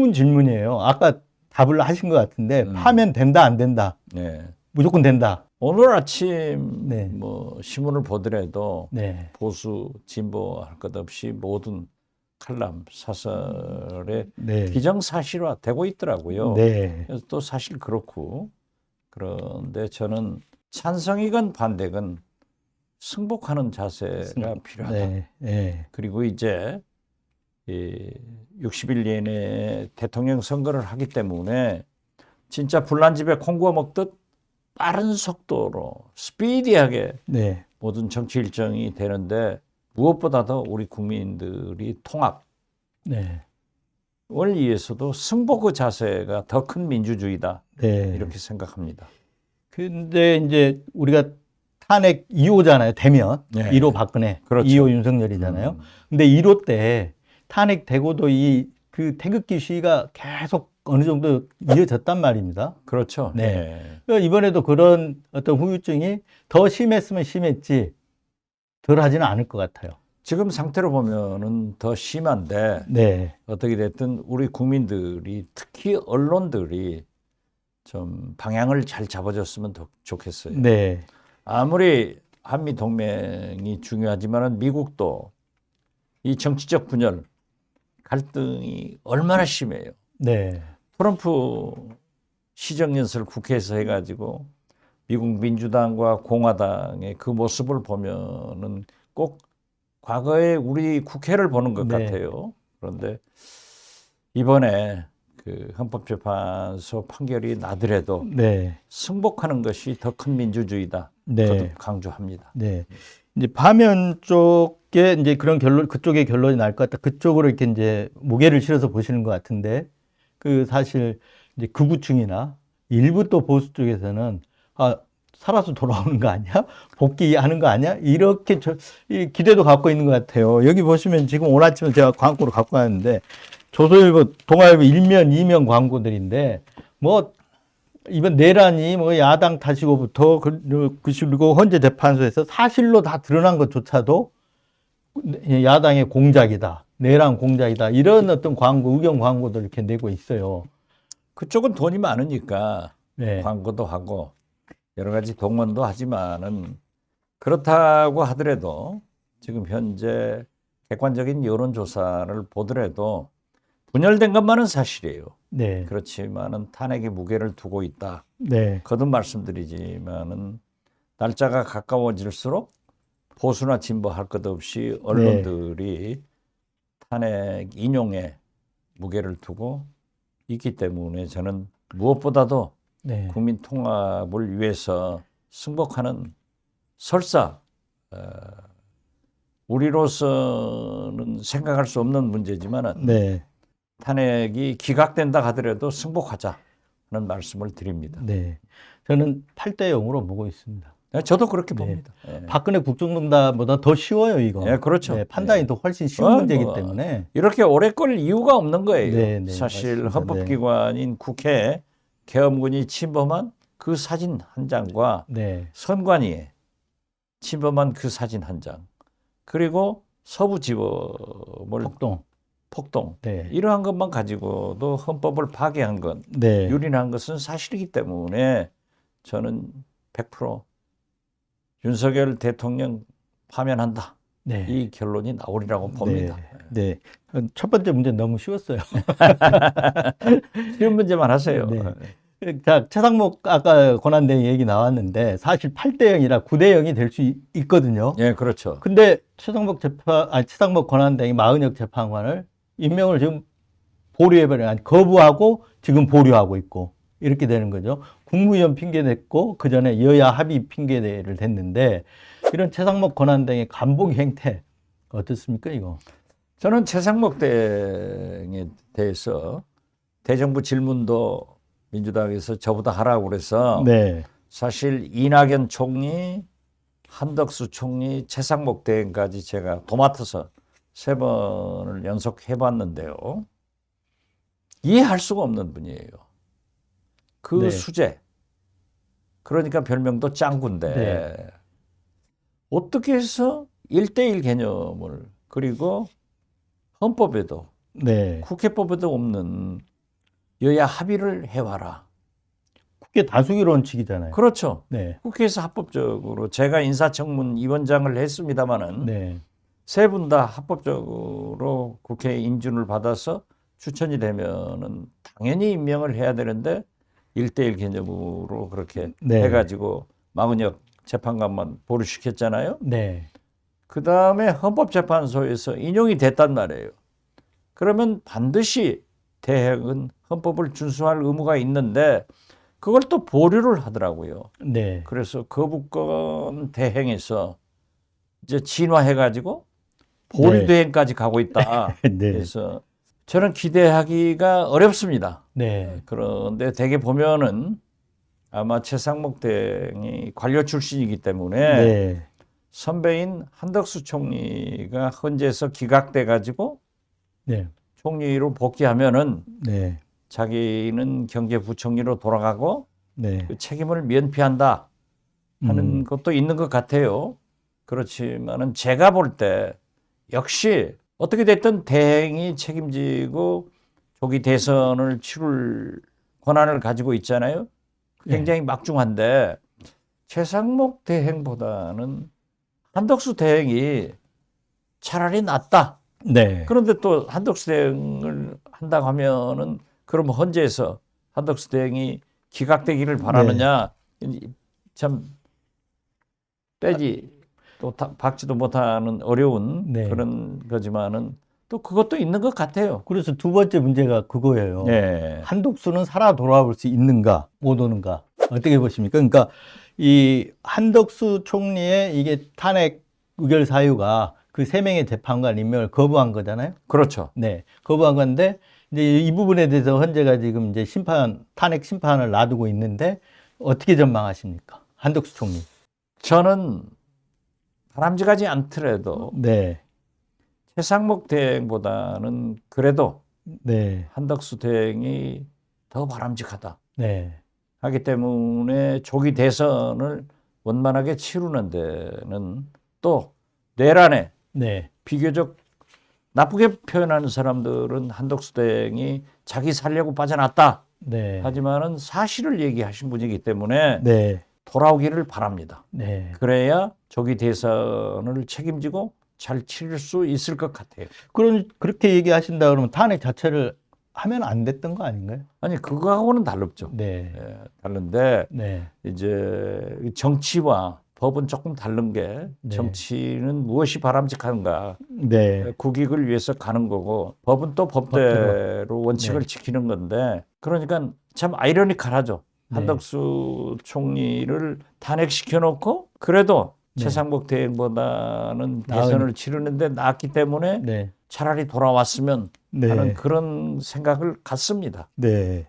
쉬운 질문이에요. 아까 답을 하신 것 같은데 음. 파면 된다 안 된다 네. 무조건 된다. 오늘 아침 네. 뭐 신문을 보더라도 네, 보수 진보 할 것 없이 모든 칼럼 사설에 네, 기정사실화 되고 있더라고요. 네, 그래서 또 사실 그렇고 그런데 저는 찬성이건 반대건 승복하는 자세가 필요하다. 네, 네, 그리고 이제 이 60일 내내 대통령 선거를 하기 때문에 진짜 불난 집에 콩 구워 먹듯 빠른 속도로 스피디하게 네, 모든 정치 일정이 되는데 무엇보다도 우리 국민들이 통합을 네, 위해서도 승복의 자세가 더 큰 민주주의다 네. 이렇게 생각합니다. 근데 이제 우리가 탄핵 2호잖아요. 되면 네. 1호 박근혜, 그렇죠. 2호 윤석열이잖아요. 음, 근데 1호 때 탄핵 되고도 이 그 태극기 시위가 계속 어느 정도 이어졌단 말입니다. 그렇죠. 네. 그러니까 이번에도 그런 어떤 후유증이 더 심했으면 심했지 덜 하지는 않을 것 같아요. 지금 상태로 보면은 더 심한데 네. 어떻게 됐든 우리 국민들이 특히 언론들이 좀 방향을 잘 잡아줬으면 더 좋겠어요. 네. 아무리 한미 동맹이 중요하지만은 미국도 이 정치적 분열 갈등이 얼마나 심해요. 네. 트럼프 시정연설 국회에서 해가지고 미국 민주당과 공화당의 그 모습을 보면은 꼭 과거에 우리 국회를 보는 것 네. 같아요. 그런데 이번에 그 헌법재판소 판결이 나더라도 네. 승복하는 것이 더 큰 민주주의다. 네. 거듭 강조합니다. 네. 이제 파면 쪽에 이제 그런 결론, 그쪽의 결론이 날 것 같다. 그쪽으로 이렇게 이제 무게를 실어서 보시는 것 같은데, 그 사실 이제 극우층이나 일부 또 보수 쪽에서는 아, 살아서 돌아오는 거 아니야? 복귀하는 거 아니야? 이렇게 저, 이 기대도 갖고 있는 것 같아요. 여기 보시면 지금 오늘 아침에 제가 광고를 갖고 왔는데, 조선일보, 동아일보 일면, 이면 광고들인데, 뭐, 이번 내란이 뭐 야당 탓이고부터 그- 그리고 헌재 재판소에서 사실로 다 드러난 것조차도 야당의 공작이다. 내란 공작이다. 이런 어떤 광고, 의견 광고들 이렇게 내고 있어요. 그쪽은 돈이 많으니까 네. 광고도 하고 여러 가지 동원도 하지만은 그렇다고 하더라도 지금 현재 객관적인 여론조사를 보더라도 분열된 것만은 사실이에요. 네. 그렇지만은 탄핵의 무게를 두고 있다. 네. 거듭 말씀드리지만은 날짜가 가까워질수록 보수나 진보 할 것 없이 언론들이 탄핵 인용에 무게를 두고 있기 때문에 저는 무엇보다도 네. 국민 통합을 위해서 승복하는 설사 어, 우리로서는 생각할 수 없는 문제지만은 네. 탄핵이 기각된다 하더라도 승복하자 하는 말씀을 드립니다. 네. 저는 8대 0으로 보고 있습니다. 네, 저도 그렇게 네. 봅니다. 예. 박근혜 국정농단보다 더 쉬워요, 이거. 예, 그렇죠. 네, 판단이 예. 더 훨씬 쉬운 어, 문제이기 뭐, 때문에. 이렇게 오래 걸릴 이유가 없는 거예요. 네, 네, 사실 맞습니다. 헌법기관인 국회 계엄군이 침범한 그 사진 한 장과 네. 선관위에 침범한 그 사진 한 장, 그리고 서부지법을 폭동. 폭동 네. 이러한 것만 가지고도 헌법을 파괴한 것, 네. 유린한 것은 사실이기 때문에 저는 100% 윤석열 대통령 파면한다 네. 이 결론이 나오리라고 봅니다. 네. 네. 첫 번째 문제 너무 쉬웠어요. 쉬운 문제만 하세요. 네. 자, 최상목 아까 권한대행 얘기 나왔는데 사실 8대 0이라 9대 0이 될 수 있거든요. 예, 그렇죠. 근데 최상목 재판, 아니, 최상목 권한대행이 마은혁 재판관을 임명을 지금 보류해버려, 아니, 거부하고 지금 보류하고 있고 이렇게 되는 거죠. 국무위원 핑계 냈고 그 전에 여야 합의 핑계를 댔는데 이런 최상목 권한대행의 간봉 행태 어떻습니까, 이거? 저는 최상목 대행에 대해서 대정부 질문도 민주당에서 저보다 하라고 그래서 네. 사실 이낙연 총리, 한덕수 총리, 최상목 대행까지 제가 도맡아서 세 번을 연속 해봤는데요. 이해할 수가 없는 분이에요. 그 네. 수재. 그러니까 별명도 짱구인데 네. 어떻게 해서 일대일 개념을 그리고 헌법에도 네. 국회법에도 없는 여야 합의를 해와라. 국회 다수결 원칙이잖아요. 그렇죠. 네. 국회에서 합법적으로 제가 인사청문 위원장을 했습니다마는 네. 세 분 다 합법적으로 국회 인준을 받아서 추천이 되면은 당연히 임명을 해야 되는데 일대일 개념으로 그렇게 네. 해가지고 마은혁 재판관만 보류시켰잖아요. 네. 그 다음에 헌법재판소에서 인용이 됐단 말이에요. 그러면 반드시 대행은 헌법을 준수할 의무가 있는데 그걸 또 보류를 하더라고요. 네. 그래서 거부권 대행에서 이제 진화해가지고 네. 대행까지 가고 있다. 네. 그래서 저는 기대하기가 어렵습니다. 네. 그런데 대개 보면은 아마 최상목 대행이 관료 출신이기 때문에 네. 선배인 한덕수 총리가 헌재에서 기각돼 가지고 네. 총리로 복귀하면은 네. 자기는 경제부총리로 돌아가고 네. 그 책임을 면피한다 하는 음. 것도 있는 것 같아요. 그렇지만은 제가 볼때 역시 어떻게 됐든 대행이 책임지고 조기 대선을 치룰 권한을 가지고 있잖아요. 네. 굉장히 막중한데 최상목 대행보다는 한덕수 대행이 차라리 낫다. 네. 그런데 또 한덕수 대행을 한다고 하면은 그럼 헌재에서 한덕수 대행이 기각되기를 바라느냐 참 빼지 또 다- 박지도 못하는 어려운 네. 그런 거지만은 또 그것도 있는 것 같아요. 그래서 두 번째 문제가 그거예요. 네. 한독수는 살아 돌아올 수 있는가, 못 오는가. 어떻게 보십니까? 그러니까 이 한덕수 총리의 이게 탄핵 의결 사유가 그 세 명의 재판관 임명을 거부한 거잖아요. 그렇죠. 네. 거부한 건데 이제 이 부분에 대해서 헌재가 지금 이제 심판, 탄핵 심판을 놔두고 있는데 어떻게 전망하십니까? 한덕수 총리. 저는 바람직하지 않더라도 네. 최상목 대행보다는 그래도 네. 한덕수 대행이 더 바람직하다. 네. 하기 때문에 조기 대선을 원만하게 치르는 데는 또 내란에 네. 비교적 나쁘게 표현하는 사람들은 한덕수 대행이 자기 살려고 빠져났다. 네. 하지만은 사실을 얘기하신 분이기 때문에 네. 돌아오기를 바랍니다. 네. 그래야 조기 대선을 책임지고 잘 치를 수 있을 것 같아요. 그런 그렇게 얘기하신다 그러면 탄핵 자체를 하면 안 됐던 거 아닌가요? 아니 그거하고는 다릅죠. 네. 예, 다른데 네. 이제 정치와 법은 조금 다른 게 네. 정치는 무엇이 바람직한가 네. 국익을 위해서 가는 거고 법은 또 법대로 원칙을 지키는 건데 그러니까 참 아이러니컬하죠. 네. 한덕수 총리를 탄핵시켜 놓고 그래도 네. 최상목 대행보다는 대선을 치르는데 낫기 때문에 네. 차라리 돌아왔으면 네. 하는 그런 생각을 갖습니다. 네.